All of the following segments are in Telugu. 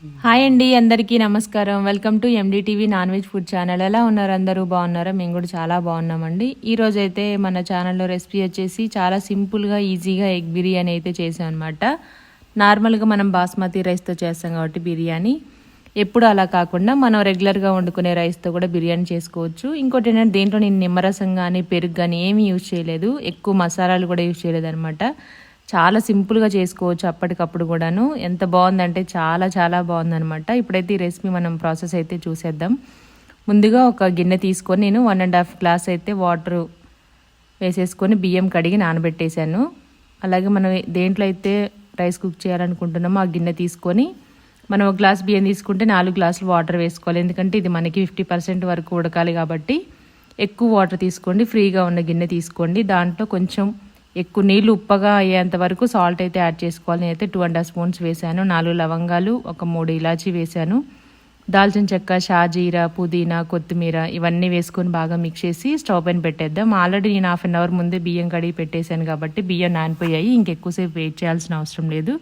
హాయ్ అండి అందరికీ నమస్కారం. Welcome to NDTV non veg food channel. ఎలా ఉన్నారు అందరూ? బాగున్నారా? మేము కూడా చాలా బాగున్నామండి. ఈరోజు అయితే మన ఛానల్లో రెసిపీ వచ్చేసి చాలా సింపుల్గా ఈజీగా ఎగ్ బిర్యానీ అయితే చేసాం అనమాట నార్మల్గా మనం బాస్మతి రైస్తో చేస్తాం కాబట్టి బిర్యానీ. ఎప్పుడు అలా కాకుండా మనం రెగ్యులర్గా వండుకునే రైస్తో కూడా బిర్యానీ చేసుకోవచ్చు. ఇంకోటి ఏంటంటే దేంట్లో నేను నిమ్మరసం కానీ పెరుగు కానీ ఏమీ యూజ్ చేయలేదు. ఎక్కువ మసాలాలు కూడా యూజ్ చేయలేదు అనమాట చాలా సింపుల్గా చేసుకోవచ్చు అప్పటికప్పుడు కూడాను. ఎంత బాగుందంటే చాలా చాలా బాగుందనమాట ఇప్పుడైతే ఈ రెసిపీ మనం ప్రాసెస్ అయితే చూసేద్దాం. ముందుగా ఒక గిన్నె తీసుకొని నేను వన్ అండ్ హాఫ్ గ్లాస్ అయితే వాటర్ వేసేసుకొని బియ్యం కడిగి నానబెట్టేశాను. అలాగే మనం దేంట్లో అయితే రైస్ కుక్ చేయాలనుకుంటున్నామో ఆ గిన్నె తీసుకొని మనం ఒక గ్లాస్ బియ్యం తీసుకుంటే నాలుగు గ్లాసులు వాటర్ వేసుకోవాలి. ఎందుకంటే ఇది మనకి ఫిఫ్టీ పర్సెంట్ వరకు ఉడకాలి కాబట్టి ఎక్కువ వాటర్ తీసుకోండి. ఫ్రీగా ఉన్న గిన్నె తీసుకోండి. దాంట్లో కొంచెం ఎక్కువ నీళ్ళు ఉప్పగా అయ్యేంత వరకు సాల్ట్ అయితే యాడ్ చేసుకోవాలి. నేనైతే టూ అండ్ హాఫ్ స్పూన్స్ వేసాను. నాలుగు లవంగాలు ఒక మూడు ఇలాచీ వేసాను. దాల్చిన చెక్క షాజీరా పుదీనా కొత్తిమీర ఇవన్నీ వేసుకొని బాగా మిక్స్ చేసి స్టవ్ పైన పెట్టేద్దాం. ఆల్రెడీ నేను హాఫ్ అన్ అవర్ ముందే బియ్యం కడిగి పెట్టేశాను కాబట్టి బియ్యం నానిపోయాయి. ఇంకెక్కువసేపు వెయిట్ చేయాల్సిన అవసరం లేదు.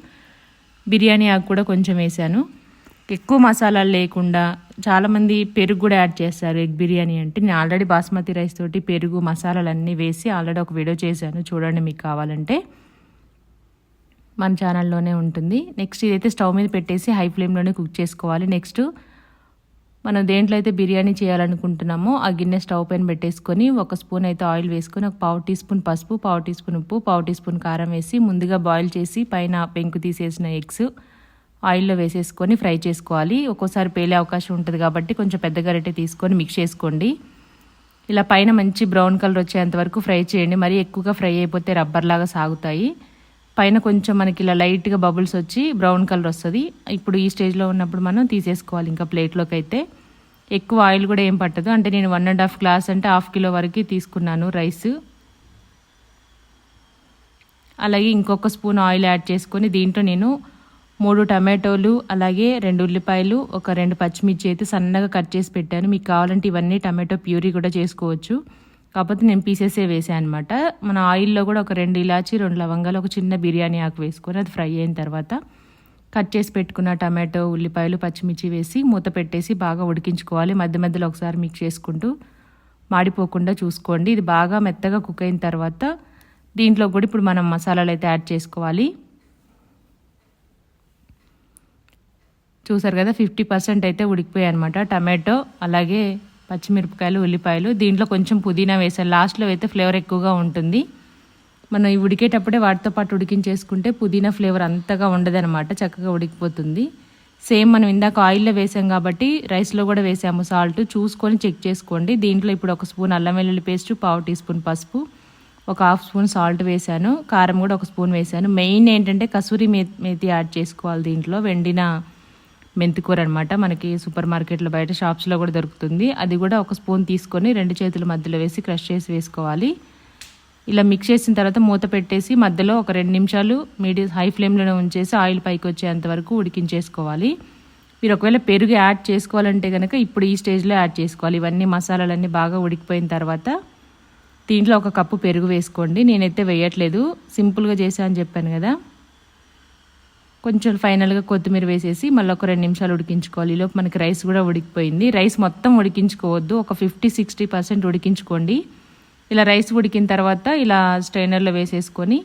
బిర్యానీ ఆకు కూడా కొంచెం వేసాను. ఎక్కువ మసాలాలు లేకుండా చాలామంది పెరుగు కూడా యాడ్ చేస్తారు ఎగ్ బిర్యానీ అంటే. నేను ఆల్రెడీ బాస్మతి రైస్ తోటి పెరుగు మసాలాలు అన్నీ వేసి ఆల్రెడీ ఒక వీడియో చేశాను చూడండి మీకు కావాలంటే. మన ఛానల్లోనే ఉంటుంది. నెక్స్ట్ ఇదైతే స్టవ్ మీద పెట్టేసి హై ఫ్లేమ్లోనే కుక్ చేసుకోవాలి. నెక్స్ట్ మనం దేంట్లో అయితే బిర్యానీ చేయాలనుకుంటున్నామో ఆ గిన్నె స్టవ్ పైన పెట్టేసుకొని ఒక స్పూన్ అయితే ఆయిల్ వేసుకొని ఒక పావు టీ స్పూన్ పసుపు పావు టీ స్పూన్ ఉప్పు పావు టీ స్పూన్ కారం వేసి ముందుగా బాయిల్ చేసి పైన పెంకు తీసేసిన ఎగ్స్ ఆయిల్లో వేసేసుకొని ఫ్రై చేసుకోవాలి. ఒక్కోసారి పేలే అవకాశం ఉంటుంది కాబట్టి కొంచెం పెద్ద గరిటె తీసుకొని మిక్స్ చేసుకోండి. ఇలా పైన మంచి బ్రౌన్ కలర్ వచ్చేంత వరకు ఫ్రై చేయండి. మరీ ఎక్కువగా ఫ్రై అయిపోతే రబ్బర్లాగా సాగుతాయి. పైన కొంచెం మనకి ఇలా లైట్గా బబుల్స్ వచ్చి బ్రౌన్ కలర్ వస్తుంది. ఇప్పుడు ఈ స్టేజ్లో ఉన్నప్పుడు మనం తీసేసుకోవాలి ఇంకా ప్లేట్లోకి అయితే. ఎక్కువ ఆయిల్ కూడా ఏం పట్టదు. అంటే నేను వన్ అండ్ హాఫ్ గ్లాస్ అంటే హాఫ్ కిలో వరకు తీసుకున్నాను రైస్. అలాగే ఇంకొక స్పూన్ ఆయిల్ యాడ్ చేసుకొని దీంట్లో నేను మూడు టమాటోలు అలాగే రెండు ఉల్లిపాయలు ఒక రెండు పచ్చిమిర్చి అయితే సన్నగా కట్ చేసి పెట్టాను. మీకు కావాలంటే ఇవన్నీ టమాటో ప్యూరీ కూడా చేసుకోవచ్చు. కాకపోతే నేను పీసెసే వేసాను అనమాట మన ఆయిల్లో కూడా ఒక రెండు ఇలాచి రెండు లవంగాలు ఒక చిన్న బిర్యానీ ఆకు వేసుకొని అది ఫ్రై అయిన తర్వాత కట్ చేసి పెట్టుకున్న టమాటో ఉల్లిపాయలు పచ్చిమిర్చి వేసి మూత పెట్టేసి బాగా ఉడికించుకోవాలి. మధ్య మధ్యలో ఒకసారి మిక్స్ చేసుకుంటూ మాడిపోకుండా చూసుకోండి. ఇది బాగా మెత్తగా కుక్ అయిన తర్వాత దీంట్లో కూడా ఇప్పుడు మనం మసాలాలు అయితే యాడ్ చేసుకోవాలి. చూసారు కదా ఫిఫ్టీ పర్సెంట్ అయితే ఉడికిపోయాయి అనమాట టమాటో అలాగే పచ్చిమిరపకాయలు ఉల్లిపాయలు దీంట్లో కొంచెం పుదీనా వేసాను లాస్ట్లో అయితే ఫ్లేవర్ ఎక్కువగా ఉంటుంది. మనం ఇవి ఉడికేటప్పుడే వాటితో పాటు ఉడికించేసుకుంటే పుదీనా ఫ్లేవర్ అంతగా ఉండదనమాట చక్కగా ఉడికిపోతుంది. సేమ్ మనం ఇందాక ఆయిల్లో వేసాం కాబట్టి రైస్లో కూడా వేసాము. సాల్ట్ చూసుకొని చెక్ చేసుకోండి. దీంట్లో ఇప్పుడు ఒక స్పూన్ అల్లం వెల్లుల్లి పేస్ట్ పావు టీ స్పూన్ పసుపు ఒక హాఫ్ స్పూన్ సాల్ట్ వేసాను. కారం కూడా ఒక స్పూన్ వేసాను. మెయిన్ ఏంటంటే కసూరి మే మేతి యాడ్ చేసుకోవాలి దీంట్లో. వెండిన మెంతికూర అనమాట మనకి సూపర్ మార్కెట్లో బయట షాప్స్లో కూడా దొరుకుతుంది. అది కూడా ఒక స్పూన్ తీసుకొని రెండు చేతుల మధ్యలో వేసి క్రష్ చేసి వేసుకోవాలి. ఇలా మిక్స్ చేసిన తర్వాత మూత పెట్టేసి మధ్యలో ఒక రెండు నిమిషాలు మీడియం హై ఫ్లేమ్లోనే ఉంచేసి ఆయిల్ పైకి వచ్చేంత వరకు ఉడికించేసుకోవాలి. మీరు ఒకవేళ పెరుగు యాడ్ చేసుకోవాలంటే కనుక ఇప్పుడు ఈ స్టేజ్లో యాడ్ చేసుకోవాలి. ఇవన్నీ మసాలాలన్నీ బాగా ఉడికిపోయిన తర్వాత దీంట్లో ఒక కప్పు పెరుగు వేసుకోండి. నేనైతే వేయట్లేదు. సింపుల్గా చేసా అని చెప్పాను కదా. కొంచెం ఫైనల్గా కొత్తిమీర వేసేసి మళ్ళీ ఒక రెండు నిమిషాలు ఉడికించుకోవాలి. ఈలోపు మనకి రైస్ కూడా ఉడికిపోయింది. రైస్ మొత్తం ఉడికించుకోవద్దు. ఒక ఫిఫ్టీ సిక్స్టీ పర్సెంట్ ఉడికించుకోండి. ఇలా రైస్ ఉడికిన తర్వాత ఇలా స్ట్రైనర్లో వేసేసుకొని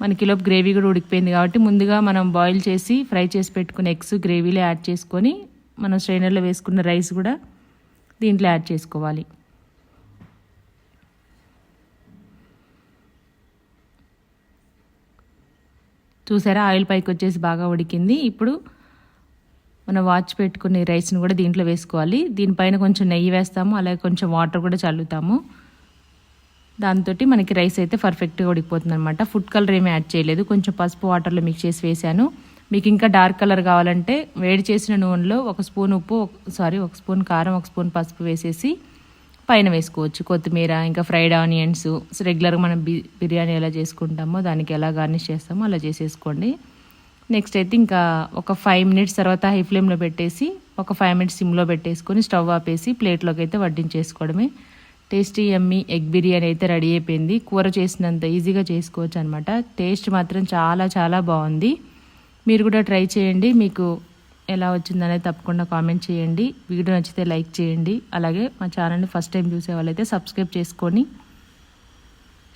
మనకి ఈలోపు గ్రేవీ కూడా ఉడికిపోయింది కాబట్టి ముందుగా మనం బాయిల్ చేసి ఫ్రై చేసి పెట్టుకున్న ఎగ్స్ గ్రేవీలో యాడ్ చేసుకొని మనం స్ట్రైనర్లో వేసుకున్న రైస్ కూడా దీంట్లో యాడ్ చేసుకోవాలి. చూసారా ఆయిల్ పైకి వచ్చేసి బాగా ఉడికింది. ఇప్పుడు మనం వాచ్ పెట్టుకునే రైస్ని కూడా దీంట్లో వేసుకోవాలి. దీనిపైన కొంచెం నెయ్యి వేస్తాము అలాగే కొంచెం వాటర్ కూడా చల్లుతాము. దాంతో మనకి రైస్ అయితే పర్ఫెక్ట్గా ఉడికిపోతుంది అనమాట ఫుడ్ కలర్ ఏమీ యాడ్ చేయలేదు. కొంచెం పసుపు వాటర్లో మిక్స్ చేసి వేసాను. మీకు ఇంకా డార్క్ కలర్ కావాలంటే వేడి చేసిన నూనెలో ఒక స్పూన్ ఉప్పు సారీ ఒక స్పూన్ కారం ఒక స్పూన్ పసుపు వేసేసి పైన వేసుకోవచ్చు. కొత్తిమీర ఇంకా ఫ్రైడ్ ఆనియన్స్. రెగ్యులర్గా మనం బి బిర్యానీ ఎలా చేసుకుంటామో దానికి ఎలా గార్నిష్ చేస్తామో అలా చేసేసుకోండి. నెక్స్ట్ అయితే ఇంకా ఒక ఫైవ్ మినిట్స్ తర్వాత హై ఫ్లేమ్లో పెట్టేసి ఒక ఫైవ్ మినిట్స్ సిమ్లో పెట్టేసుకొని స్టవ్ ఆపేసి ప్లేట్లోకి అయితే వడ్డించేసుకోవడమే. టేస్టీ ఎమ్మి ఎగ్ బిర్యానీ అయితే రెడీ అయిపోయింది. కూర చేసినంత ఈజీగా చేసుకోవచ్చు అనమాట టేస్ట్ మాత్రం చాలా చాలా బాగుంది. మీరు కూడా ట్రై చేయండి. మీకు ఎలా వచ్చిందనేది తప్పకుండా కామెంట్ చేయండి. వీడియో నచ్చితే లైక్ చేయండి. అలాగే మా ఛానల్ని ఫస్ట్ టైం చూసే వాళ్ళైతే సబ్స్క్రైబ్ చేసుకొని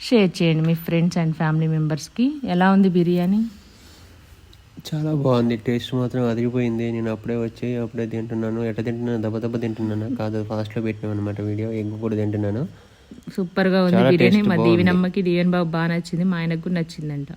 షేర్ చేయండి మీ ఫ్రెండ్స్ అండ్ ఫ్యామిలీ మెంబర్స్కి ఎలా ఉంది బిర్యానీ? చాలా బాగుంది. టేస్ట్ మాత్రం అదిరిపోయింది. నేను అప్పుడే వచ్చి అప్పుడే తింటున్నాను. ఎట్లా తింటున్నాను? దెబ్బ దెబ్బ తింటున్నాను? కాదు ఫాస్ట్లో పెట్టినాం అనమాట వీడియో. ఎగ్ కూడా తింటున్నాను. సూపర్గా ఉంది బిర్యానీ. మా. దీవెనమ్మకి దీవెన్ బాబు బాగా నచ్చింది. మా ఆయనకు కూడా నచ్చిందంట.